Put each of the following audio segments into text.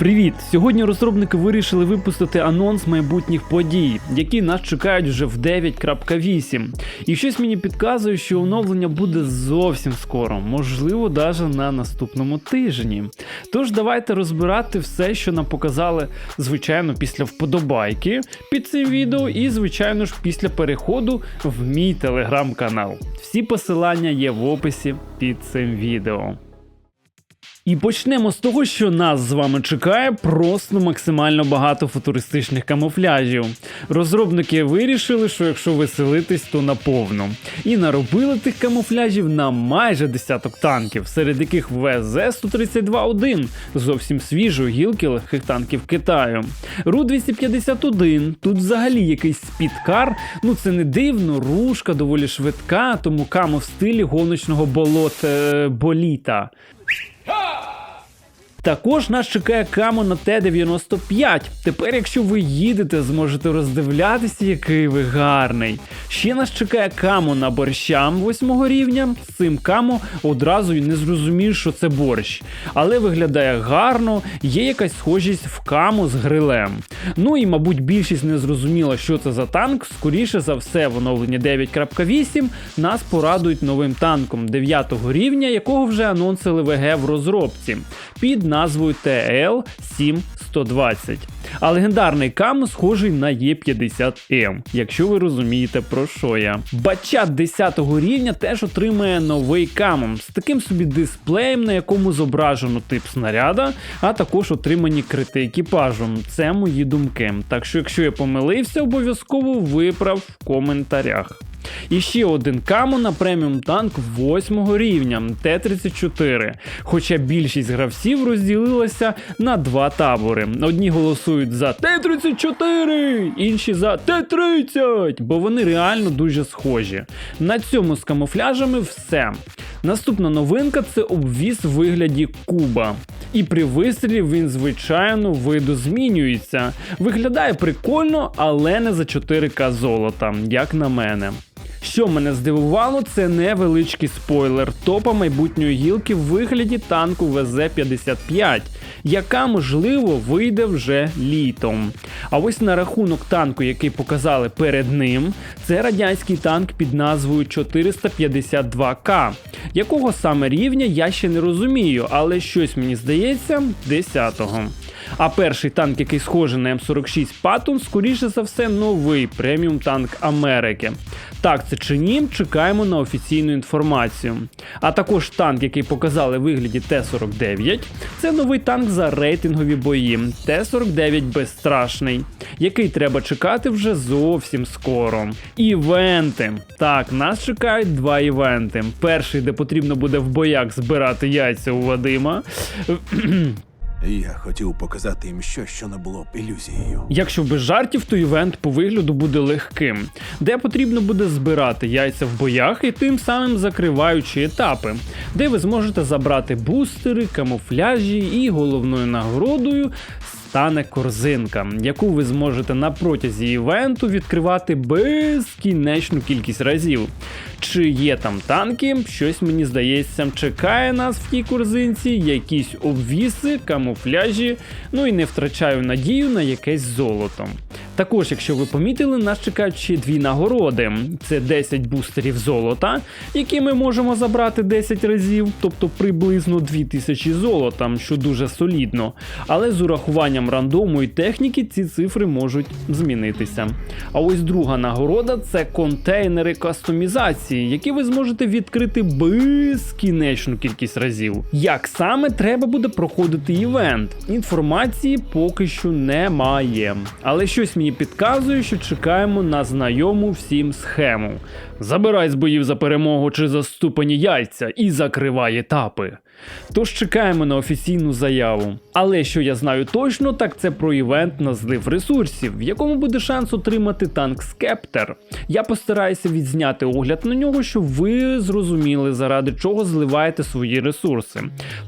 Привіт! Сьогодні розробники вирішили випустити анонс майбутніх подій, які нас чекають вже в 9.8. І щось мені підказує, що оновлення буде зовсім скоро, можливо, навіть на наступному тижні. Тож давайте розбирати все, що нам показали, звичайно, після вподобайки під цим відео, і, звичайно ж, після переходу в мій телеграм-канал. Всі посилання є в описі під цим відео. І почнемо з того, що нас з вами чекає просто максимально багато футуристичних камуфляжів. Розробники вирішили, що якщо веселитись, то наповну. І наробили тих камуфляжів на майже десяток танків, серед яких ВЗ-132-1, зовсім свіжої гілки легких танків Китаю. Ру-251, тут взагалі якийсь спідкар, ну це не дивно, рушка доволі швидка, тому камо в стилі гоночного болот е, боліта. Також нас чекає камо на Т-95. Тепер, якщо ви їдете, зможете роздивлятися, який ви гарний. Ще нас чекає камо на борщам 8 рівня. З цим камо одразу й не зрозумієш, що це борщ. Але виглядає гарно, є якась схожість в камо з грилем. Ну і, мабуть, більшість не зрозуміла, що це за танк. Скоріше за все, в оновленні 9.8 нас порадують новим танком 9 рівня, якого вже анонсили ВГ в розробці. Під назвою TL7120. А легендарний кам схожий на Е50М, якщо ви розумієте про що я. Бачат 10 рівня теж отримає новий камом з таким собі дисплеєм, на якому зображено тип снаряда, а також отримані крити екіпажем. Це мої думки. Так що, якщо я помилився, обов'язково виправ в коментарях. І ще один камо на преміум танк 8 рівня Т-34. Хоча більшість гравців розділилася на два табори. Одні голосують за Т-34, інші за Т-30, бо вони реально дуже схожі. На цьому з камуфляжами все. Наступна новинка це обвіз в вигляді куба. І при вистрілі він, звичайно, видозмінюється. Виглядає прикольно, але не за 4К золота, як на мене. Що мене здивувало, це невеличкий спойлер топа майбутньої гілки в вигляді танку ВЗ-55, яка можливо вийде вже літом. А ось на рахунок танку, який показали перед ним, це радянський танк під назвою 452К, якого саме рівня я ще не розумію, але щось мені здається 10-го. А перший танк, який схожий на М46 Patton, скоріше за все, новий преміум танк Америки. Так це чи ні, чекаємо на офіційну інформацію. А також танк, який показали в вигляді Т-49, це новий танк за рейтингові бої Т-49 безстрашний, який треба чекати вже зовсім скоро. Івенти. Так, нас чекають два івенти. Перший, де потрібно буде в боях збирати яйця у Вадима. Я хотів показати їм щось, що не було б ілюзією. Якщо без жартів, то івент по вигляду буде легким, де потрібно буде збирати яйця в боях і тим самим закриваючи етапи, де ви зможете забрати бустери, камуфляжі і головною нагородою. Стане корзинка, яку ви зможете на протязі івенту відкривати безкінечну кількість разів. Чи є там танки? Щось мені здається, чекає нас в тій корзинці, якісь обвіси, камуфляжі, ну і не втрачаю надію на якесь золото. Також, якщо ви помітили, нас чекають ще дві нагороди: це 10 бустерів золота, які ми можемо забрати 10 разів, тобто приблизно 2000 золота, що дуже солідно. Але з урахуванням рандому і техніки ці цифри можуть змінитися. А ось друга нагорода це контейнери кастомізації, які ви зможете відкрити безкінечну кількість разів. Як саме треба буде проходити івент? Інформації поки що немає. Але щось мені підказує, що чекаємо на знайому всім схему. Забирай з боїв за перемогу чи заступані яйця і закривай етапи. Тож чекаємо на офіційну заяву. Але що я знаю точно, так це про івент на злив ресурсів, в якому буде шанс отримати танк Скептер. Я постараюся відзняти огляд на нього, щоб ви зрозуміли, заради чого зливаєте свої ресурси.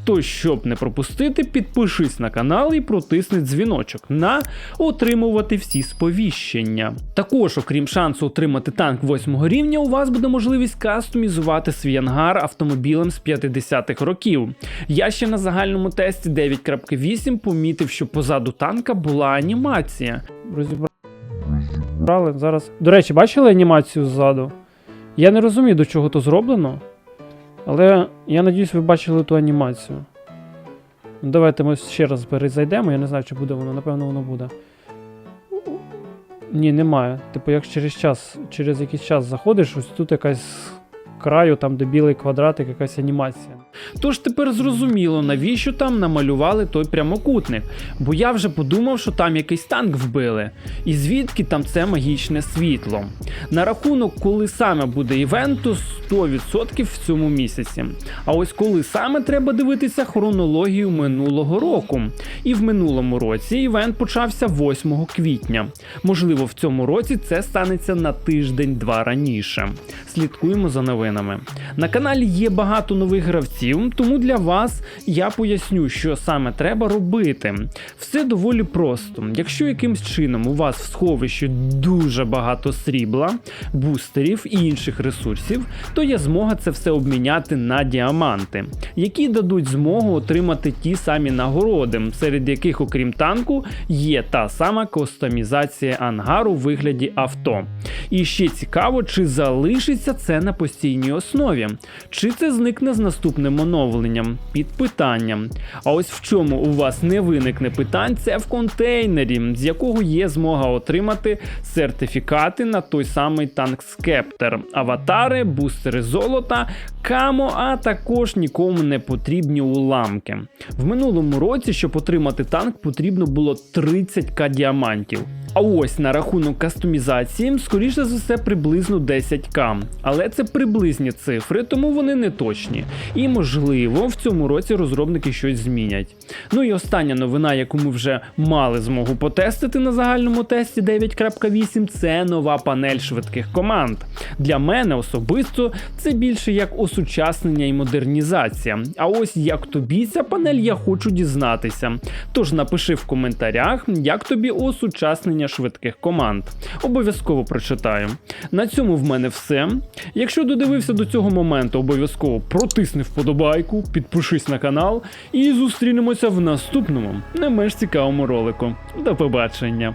Тож, щоб не пропустити, підпишись на канал і протисни дзвіночок на отримувати всі сповіщення. Також, окрім шансу отримати танк 8 рівня, у вас буде можливість кастомізувати свій ангар автомобілем з 50-х років. Я ще на загальному тесті 9.8 помітив, що позаду танка була анімація. Розібрали зараз. До речі, бачили анімацію ззаду? Я не розумію, до чого то зроблено. Але я надіюсь, ви бачили ту анімацію. Ну, Давайте ми ще раз перезайдемо. Я не знаю, чи буде воно, напевно, воно буде. Ні, немає. Типу, як через час, через якийсь час заходиш, ось тут якась краю, там де білий квадратик, якась анімація. Тож тепер зрозуміло, навіщо там намалювали той прямокутник. Бо я вже подумав, що там якийсь танк вбили. І звідки там це магічне світло. На рахунок, коли саме буде івент, 100% в цьому місяці. А ось коли саме треба дивитися хронологію минулого року. І в минулому році івент почався 8 квітня. Можливо, в цьому році це станеться на тиждень-два раніше. Слідкуємо за новинами. На каналі є багато нових гравців, тому для вас я поясню, що саме треба робити. Все доволі просто. Якщо якимсь чином у вас в сховищі дуже багато срібла, бустерів і інших ресурсів, то є змога це все обміняти на діаманти, які дадуть змогу отримати ті самі нагороди, серед яких, окрім танку, є та сама кастомізація ангару в вигляді авто. І ще цікаво, чи залишиться це на постійній основі, чи це зникне з наступним оновленням під питанням. А ось в чому у вас не виникне питань, це в контейнері, з якого є змога отримати сертифікати на той самий танк Скептер, аватари, бустери золота, камо, а також нікому не потрібні уламки. В минулому році, щоб отримати танк, потрібно було 30к діамантів. А ось на рахунок кастомізації, скоріше за все, приблизно 10к. Але це приблизні цифри, тому вони не точні. І можливо, в цьому році розробники щось змінять. Ну і остання новина, яку ми вже мали змогу потестити на загальному тесті 9.8, це нова панель швидких команд. Для мене особисто це більше як осучаснення і модернізація. А ось як тобі ця панель, я хочу дізнатися. Тож напиши в коментарях, як тобі осучаснення швидких команд. Обов'язково прочитаю. На цьому в мене все. Якщо додивився до цього моменту, обов'язково протисни вподобайку, підпишись на канал і зустрінемося в наступному, не менш цікавому ролику. До побачення!